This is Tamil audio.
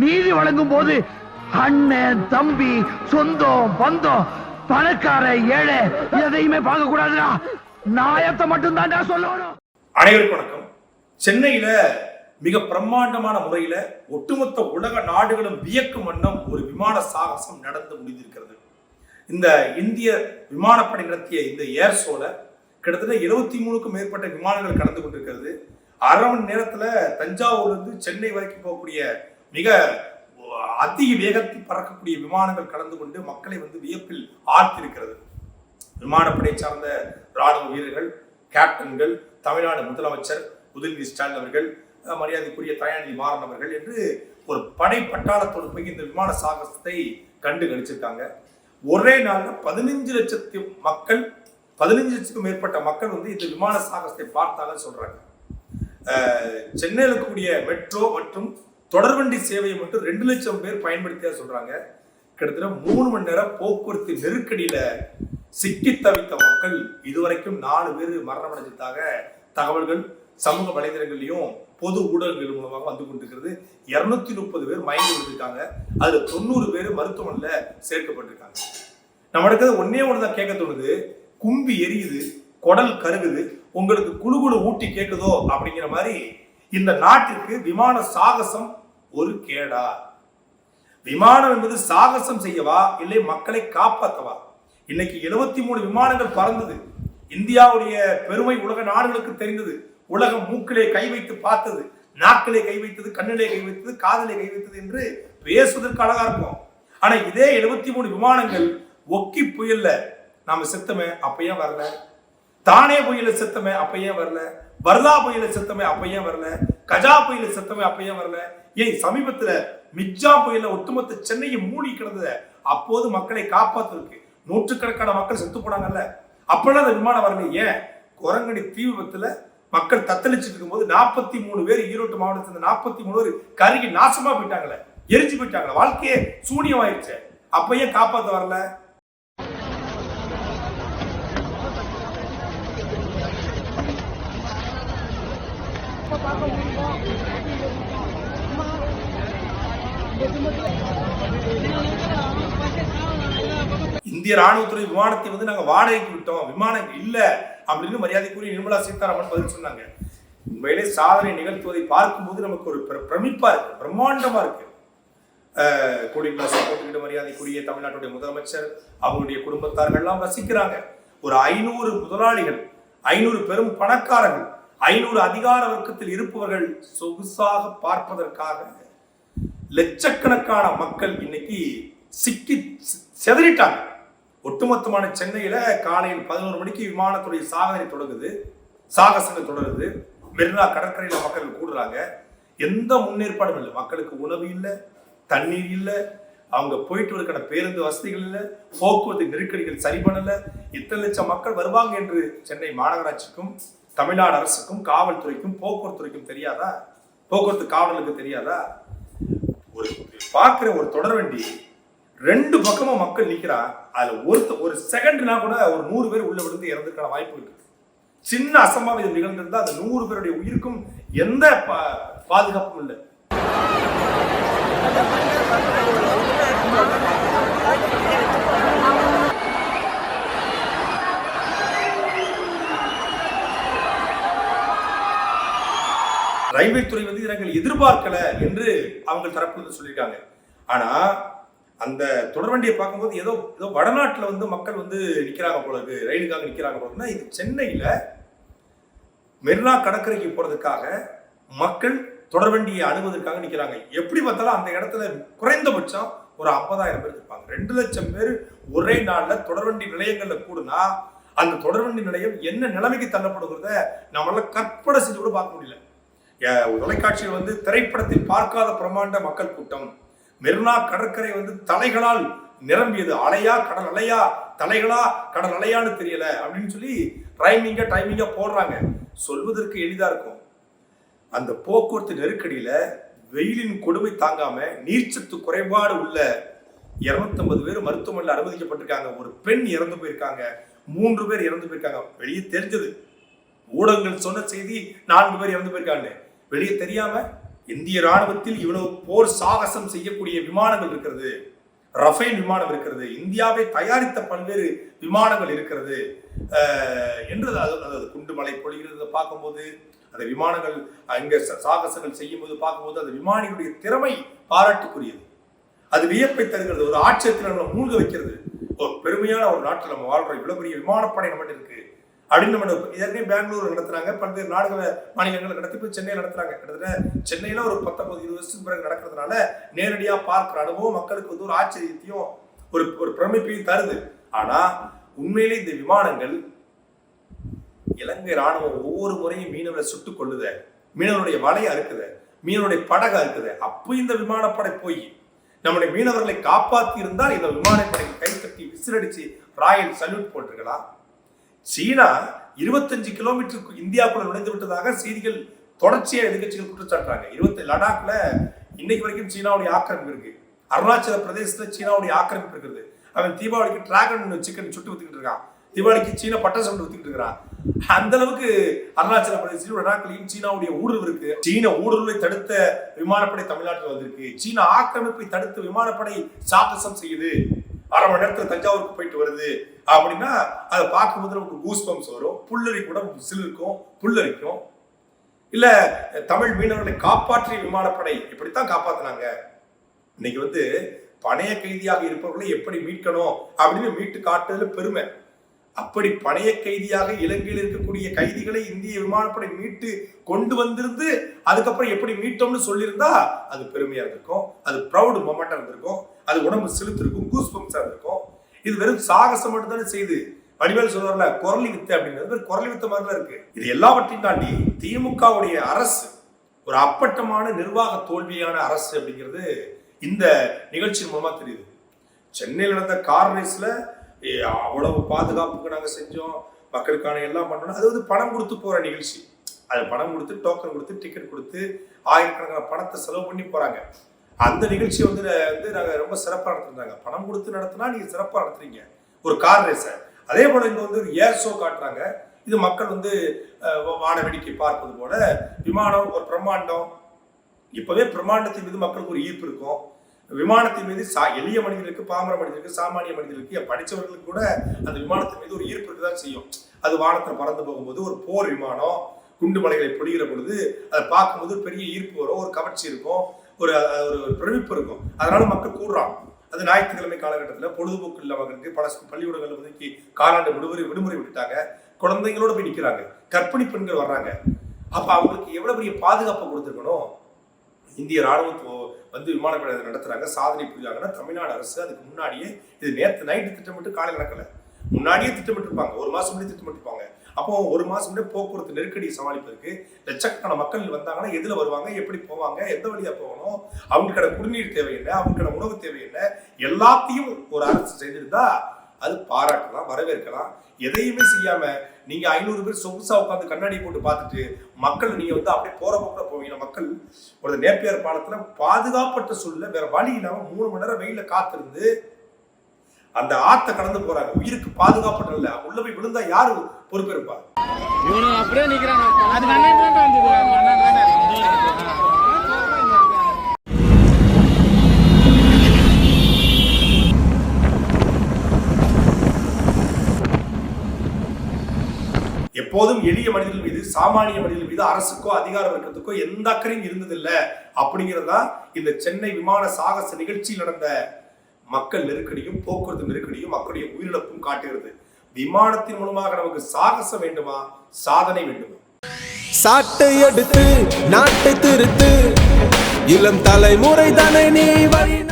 நீதி வழங்கும் போது அண்ணன் தம்பி சொந்தம் பந்தம் பணக்கார ஏழை எதையுமே பார்க்க கூடாதுடா நாயத்தை மட்டும்தான் சொல்லணும். அனைவருக்கும் வணக்கம். சென்னையில மிக பிரம்மாண்டமான முறையில ஒட்டுமொத்த உலக நாடுகளும் வியக்கும் வண்ணம் ஒரு விமான சாகசம் நடந்து முடிந்திருக்கிறது. இந்த இந்திய விமானப்படை நடத்திய இந்த ஏர் ஷோல கிட்டத்தட்ட இருபத்தி மூணுக்கும் மேற்பட்ட விமானங்கள் கடந்து கொண்டிருக்கிறது. அரை மணி நேரத்துல தஞ்சாவூர்ல இருந்து சென்னை வரைக்கும் போகக்கூடிய மிக அதிக வேகத்தில் பறக்கக்கூடிய விமானங்கள் கலந்து கொண்டு மக்களை வந்து வியப்பில் ஆழ்த்திருக்கிறது விமானப்படை சார்ந்த ராணுவ வீரர்கள் கேப்டன்கள் தமிழ்நாடு முதலமைச்சர் உதயநிதி ஸ்டாலின் அவர்கள் மரியாதைக்குரிய தயாநிதி மாறன் அவர்கள் என்று ஒரு படை பட்டாளத்தோடு போய் இந்த விமான சாகசத்தை கண்டு கணிச்சிருக்காங்க. ஒரே நாளில் பதினஞ்சு லட்சத்து மக்கள் பதினஞ்சு லட்சத்துக்கும் மேற்பட்ட மக்கள் வந்து இந்த விமான சாகசத்தை பார்த்தாங்கன்னு சொல்றாங்க. சென்னையில் இருக்கக்கூடிய மெட்ரோ மற்றும் தொடர்வண்டி சேவையை மட்டும் ரெண்டு லட்சம் பேர் பயன்படுத்தியா சொல்றாங்க. கிட்டத்தட்ட மூணு மணி நேரம் போக்குவரத்து நெருக்கடியில சிக்கி தவித்த மக்கள் இதுவரைக்கும் நாலு பேர் மரணம் அடைஞ்சதாக தகவல்கள் சமூக வலைதளங்கள்லையும் பொது ஊடகங்கள் மூலமாக வந்து கொண்டிருக்கிறது. இருநூத்தி முப்பது பேர் மயங்கி விழுந்திருக்காங்க. அதுல தொண்ணூறு பேர் மருத்துவமனையில சேர்க்கப்பட்டிருக்காங்க. நம்ம எடுக்கிறது ஒன்னே ஒன்று தான் கேட்க தோணுது. கும்பி எரியுது குடல் கருகுது உங்களுக்கு குழு குழு ஊட்டி கேட்குதோ அப்படிங்கிற மாதிரி இந்த நாட்டிற்கு விமான சாகசம் ஒரு கேடா. விமானம் என்பது சாகசம் செய்யவா இல்லை மக்களை காப்பாற்றவா இன்னைக்கு எழுபத்தி மூணு விமானங்கள் பறந்தது. இந்தியாவுடைய பெருமை உலக நாடுகளுக்கு தெரிந்தது. உலகம் மூக்கிலே கை வைத்து பார்த்தது. நாக்கிலே கை வைத்தது கண்ணிலே கை வைத்தது காதலே கை வைத்தது என்று பேசுவதற்கு அழகா இருக்கும். ஆனா இதே எழுபத்தி மூணு விமானங்கள் ஒக்கி புயல்ல. நாம செத்தமே அப்ப ஏன் வரல? தானே புயல செத்தமே அப்ப ஏன் வரல? வர்தா புயல செத்தமே அப்ப வரல? கஜா புயல செத்தமே அப்ப ஏன் வரல? ஏன் சமீபத்துல மிர்ஜா புயல ஒட்டுமொத்த சென்னையை மூடி கிடந்தத அப்போது மக்களை காப்பாத்துறதுக்கு நூற்றுக்கணக்கான மக்கள் செத்து போனாங்கல்ல. அப்பெல்லாம் அந்த விமானம் வரல ஏன்? குரங்கணி தீ விபத்துல மக்கள் தத்தளிச்சுட்டு இருக்கும்போது நாற்பத்தி மூணு பேர் ஈரோட்டு மாவட்டத்துல நாற்பத்தி மூணு பேர் கருகி நாசமா போயிட்டாங்களே. எரிஞ்சு போயிட்டாங்களே. வாழ்க்கையே சூனியமாயிருச்சு. அப்ப ஏன் காப்பாத்த வரல? இந்திய ராணுவத்துறை விமானத்தை வந்து நாங்க வாடகைக்கு விட்டோம். விமானம் இல்ல அப்படின்னு மரியாதைக்குரிய நிர்மலா சீதாராமன் பதில் சொன்னாங்க. உண்மையிலே சாதனை நிகழ்த்துவதை பார்க்கும்போது நமக்கு ஒரு பிரமிப்பா இருக்கு பிரம்மாண்டமா இருக்கு. அஹ், கொடி மரியாதைக்குரிய தமிழ்நாட்டுடைய முதலமைச்சர் அவங்களுடைய குடும்பத்தார்கள் எல்லாம் ஒரு ஐநூறு முதலாளிகள் ஐநூறு பெரும் பணக்காரர்கள் ஐநூறு அதிகார வர்க்கத்தில் இருப்பவர்கள் சொகுசாக பார்ப்பதற்காக லட்சக்கணக்கான மக்கள் இன்னைக்கு சிக்கி செதறிட்டாங்க. ஒட்டுமொத்தமான சென்னையில காலையில் பதினோரு மணிக்கு விமானத்துடைய சாதனை தொடங்குது. சாகசங்கள் தொடருது. மெரினா கடற்கரையில மக்கள் கூடுறாங்க. எந்த முன்னேற்பாடும் இல்லை. மக்களுக்கு உணவு இல்லை தண்ணீர் இல்லை அவங்க போயிட்டு வருகிற பேருந்து வசதிகள் இல்லை போக்குவரத்து நெருக்கடிகள் சரி பண்ணல. இத்தனை லட்சம் மக்கள் வருவாங்க என்று சென்னை மாநகராட்சிக்கும் தமிழ்நாடு அரசுக்கும் காவல்துறைக்கும் போக்குவரத்துறைக்கும் தெரியாதா? போக்குவரத்து காவலுக்கு தெரியாதா? ஒரு பார்க்குற ஒரு தொடர்வண்டி ரெண்டு பக்கமும் மக்கள் நிற்கிறா அதில் ஒருத்த ஒரு செகண்ட்னா கூட ஒரு நூறு பேர் உள்ள விழுந்து இறந்துக்கான வாய்ப்பு இருக்கு. சின்ன அசம்பாவிதம் நிகழ்ந்திருந்தால் அந்த நூறு பேருடைய உயிருக்கும் எந்த பாதுகாப்பும் இல்லை. ரயில்வே துறை வந்து நாங்கள் எதிர்பார்க்கல என்று அவங்க தரப்புல சொல்லியிருக்காங்க. ஆனா அந்த தொடர்வண்டியை பார்க்கும்போது ஏதோ ஏதோ வடநாட்டில் வந்து மக்கள் வந்து நிற்கிறாங்க போல இருக்கு ரயிலுக்காக நிற்கிறாங்க போல இது சென்னையில மெரினா கடற்கரைக்கு போறதுக்காக மக்கள் தொடர்வண்டியை அணுவதற்காக நிற்கிறாங்க எப்படி பார்த்தாலும் அந்த இடத்துல குறைந்தபட்சம் ஒரு ஐம்பதாயிரம் பேர் இருப்பாங்க ரெண்டு லட்சம் பேர் ஒரே நாளில் தொடர்வண்டி நிலையங்களில் கூடுனா அந்த தொடர்வண்டி நிலையம் என்ன நிலைமைக்கு தள்ளப்படுகிறத நம்மளால கற்பனை செஞ்சு கூட பார்க்க முடியல. தொலைக்காட்சியில் வந்து திரைப்படத்தில் பார்க்காத பிரமாண்ட மக்கள் கூட்டம். மெர்னா கடற்கரை வந்து தலைகளால் நிரம்பியது. அலையா கடல் அலையா தலைகளா கடல் அலையான்னு தெரியல அப்படின்னு சொல்லி ரைமிங்கா டைமிங்கா போடுறாங்க. சொல்வதற்கு எளிதா இருக்கும். அந்த போக்குவரத்து நெருக்கடியில வெயிலின் கொடுமை தாங்காம நீர்ச்சத்து குறைபாடு உள்ள 250 பேர் மருத்துவமனையில் அனுமதிக்கப்பட்டிருக்காங்க. ஒரு பெண் இறந்து போயிருக்காங்க. மூன்று பேர் இறந்து போயிருக்காங்க. வெளியே தெரிஞ்சது. ஊடகங்கள் சொன்ன செய்தி நான்கு பேர் இறந்து போயிருக்காங்க வெளியே தெரியாம இந்திய ராணுவத்தில் இவ்வளவு போர் சாகசம் செய்யக்கூடிய விமானங்கள் இருக்கிறது. ரஃபேல் விமானம் இருக்கிறது. இந்தியாவை தயாரித்த பல்வேறு விமானங்கள் இருக்கிறது. என்று அது குண்டு மலை பொழிகிறத. பார்க்கும்போது அந்த விமானங்கள் அங்கே சாகசங்கள் செய்யும்போது பார்க்கும்போது அந்த விமானிகளுடைய திறமை பாராட்டுக்குரியது. அது வியப்பை தருகிறது. ஒரு ஆட்சியத்தில் நம்மளை மூழ்க வைக்கிறது. ஒரு பெருமையான ஒரு நாட்டில் நம்ம வாழ்றோம். இவ்வளவு பெரிய விமானப்படை நம்மகிட்ட இருக்கு. அப்படின்னு நம்ம இதற்கே பெங்களூர் நடத்துறாங்க. பல்வேறு நாடுகள மாநிலங்கள் நடத்தி போய் சென்னை நடத்துறாங்க. கிட்டத்தட்ட சென்னையில ஒரு பத்தொன்பது இருபது வருஷத்துக்கு பிறகு நடக்கிறதுனால நேரடியா பார்க்குற அனுபவம் மக்களுக்கு வந்து ஒரு ஆச்சரியத்தையும் ஒரு ஒரு பிரமிப்பையும் தருது. ஆனா உண்மையிலே இந்த விமானங்கள் இலங்கை ராணுவம் ஒவ்வொரு முறையும் மீனவரை சுட்டுக் கொள்ளுத மீனவருடைய வலையை அறுக்குத. மீனவருடைய படகை அறுக்குத. அப்போ இந்த விமானப்படை போய் நம்முடைய மீனவர்களை காப்பாத்தி இருந்தால் இந்த விமானப்படைக்கு கைத்தட்டி விசிலடிச்சு ராயல் சல்யூட் போட்டிருக்கலாம். சீனா இருபத்தஞ்சு கிலோமீட்டருக்கு இந்தியாவுக்குள்ள நுழைந்து விட்டதாக செய்திகள் தொடர்ச்சியாக எதிர்கட்சிகள் குற்றச்சாட்டுறாங்க. இருபத்தி லடாக்ல இன்னைக்கு வரைக்கும் சீனாவுடைய ஆக்கிரமிப்பு இருக்கு. அருணாச்சல பிரதேசத்துல சீனாவுடைய ஆக்கிரமிப்பு இருக்குது. அவன் தீபாவளிக்கு டிராகன் சிக்கன் சுட்டு வித்துக்கிட்டு இருக்கான். தீபாவளிக்கு சீனா பட்டாசு கொண்டு வித்துக்கிட்டு இருக்கிறான். அந்த அளவுக்கு அருணாச்சல பிரதேசத்திலும் லடாக்லையும் சீனாவுடைய ஊடுருவு இருக்கு. சீன ஊடுருவை தடுத்த விமானப்படை தமிழ்நாட்டில் வந்திருக்கு. சீன ஆக்கிரமிப்பை தடுத்து விமானப்படை சாகசம் செய்யுது. அரை மணி நேரத்துல தஞ்சாவூருக்கு போயிட்டு வருது. அப்படின்னா அதை பார்க்கும்போது நமக்கு கூஸ் பம்ப்ஸ் வரும். புல்லரி கூட சிலிருக்கும். புல்லரிக்கும். இல்ல தமிழ் மீனவர்களை காப்பாற்றிய விமானப்படை இப்படித்தான் காப்பாத்தினாங்க. இன்னைக்கு வந்து பணைய கைதியாக இருப்பவர்களை எப்படி மீட்கணும் அப்படின்னு மீட்டு காட்டுறதுல பெருமை. அப்படி பணைய கைதியாக இலங்கையில் இருக்கக்கூடிய கைதிகளை இந்திய விமானப்படை மீட்டு கொண்டு வந்திருந்து அதுக்கப்புறம் எப்படி மீட்டோம்னு சொல்லியிருந்தா அது பெருமையா இருந்திருக்கும். அது ப்ரௌடு மொமெண்டா இருந்திருக்கும். அது உடம்பு செலுத்திருக்கும் கூஸ் பம்ப்ஸா இருக்கும். இது வெறும் சாகசம் மட்டும் தானே வடிவேல் சொல்றாருல குரலி வித்து அப்படிங்கிறது குரலி வித்த மாதிரிலாம் இருக்கு. இது எல்லாவற்றையும் தாண்டி திமுகவுடைய அரசு ஒரு அப்பட்டமான நிர்வாக தோல்வியான அரசு அப்படிங்கிறது இந்த நிகழ்ச்சியின் மூலமா தெரியுது. சென்னையில் நடந்த கார் ரேஸ்ல ஏ, அவ்வளவு பாதுகாப்புக்கு நாங்க செஞ்சோம். மக்களுக்கான எல்லாம் பண்ணணும் அது வந்து பணம் கொடுத்து போற நிகழ்ச்சி. அது பணம் கொடுத்து டோக்கன் கொடுத்து டிக்கெட் கொடுத்து ஆயிரக்கணக்கான பணத்தை செலவு பண்ணி போறாங்க. அந்த நிகழ்ச்சி வந்து வந்து நாங்கள் ரொம்ப சிறப்பாக நடத்துறாங்க பணம் கொடுத்து நடத்தினா நீங்கள் சிறப்பாக நடத்துறீங்க. ஒரு கார் ரேஸை அதே போல் இங்கே வந்து ஒரு ஏர் ஷோ காட்டுறாங்க. இது மக்கள் வந்து வான வேடிக்கை பார்ப்பது போல விமானம் ஒரு பிரம்மாண்டம். இப்போவே பிரம்மாண்டத்தின் மீது மக்களுக்கு ஒரு ஈர்ப்பு இருக்கும். விமானத்தின் மீது சா எளிய மனிதர்களுக்கு பாமர மனிதர்களுக்கு சாமானிய மனிதர்களுக்கு படித்தவர்களுக்கு கூட அந்த விமானத்தின் மீது ஒரு ஈர்ப்பு இருக்குதான் செய்யும். அது வானத்தில் பறந்து போகும்போது ஒரு போர் விமானம் குண்டு மலைகளை பொழிகிற பொழுது அதை பார்க்கும்போது பெரிய ஈர்ப்பு வரும் ஒரு கவர்ச்சி இருக்கும். ஒரு ஒரு பிரமிப்பு இருக்கும். அதனால மக்கள் கூடுறான் அது ஞாயிற்றுக்கிழமை காலகட்டத்தில் பொழுதுபோக்கு இல்லாமங்களுக்கு பல பள்ளிக்கூடங்களில் பள்ளிக்கூடங்கள் ஒதுக்கி காலாண்டு விடுமுறை விடுமுறை விட்டுட்டாங்க. குழந்தைங்களோட போய் நிற்கிறாங்க கற்பிணி பெண்கள் வர்றாங்க. அப்போ அவங்களுக்கு எவ்வளோ பெரிய பாதுகாப்பு கொடுத்துருக்கணும்? இந்திய ராணுவம் வந்து விமானப்படை அதை நடத்துறாங்க. சாதனை புரியாங்கன்னா தமிழ்நாடு அரசு அதுக்கு முன்னாடியே இது நேற்று நைட்டு திட்டமிட்டு காலை நடக்கலை. முன்னாடியே திட்டமிட்டிருப்பாங்க. ஒரு மாதம் முன்னாடி திட்டமிட்டிருப்பாங்க. அப்போ ஒரு மாதம் முன்னாடி போக்குவரத்து நெருக்கடியை சமாளிப்பதற்கு லட்சக்கணக்கான மக்கள் வந்தாங்கன்னா எதுல வருவாங்க எப்படி போவாங்க எந்த வழியா போகணும் அவங்களுக்கான குடிநீர் தேவை என்ன அவங்களுக்கான உணவு தேவை என்ன எல்லாத்தையும் ஒரு அரசு செய்திருந்தா அது பாராட்டலாம் வரவேற்கலாம். எதையுமே செய்யாம நீங்க ஐநூறு பேர் சொகுசா உட்காந்து கண்ணாடி போட்டு பார்த்துட்டு மக்கள் நீங்க வந்து அப்படியே போற போக்குல போவீங்க. மக்கள் ஒரு நேப்பியார் பாலத்துல பாதுகாப்பற்ற சூழ்நிலை வேற வழி இல்லாம மூணு மணி நேரம் வெயில காத்திருந்து அந்த ஆத்த கடந்து போறாங்க. உயிருக்கு பாதுகாப்பற்ற இல்ல. உள்ள போய் விழுந்தா யாரு பொறுப்பேற்பா தான் தானே எப்போதும் எளிய மனிதர்கள் மீது சாமானிய மனிதர்கள் மீது அரசுக்கோ அதிகார வர்க்கத்துக்கோ எந்த அக்கறையும் இருந்ததில்ல. அப்படிங்கிறதா இந்த சென்னை விமான சாகச நிகழ்ச்சியில் நடந்த மக்கள் நெருக்கடியும் போக்குவரத்து நெருக்கடியும் மக்களுடைய உயிரிழப்பும் காட்டுகிறது. விமானத்தின் மூலமாக நமக்கு சாகசம் வேண்டுமா? சாதனை வேண்டுமா? சாட்டை எடுத்து நாட்டை திருத்து. இளம் தலைமுறை தானே நீ வழி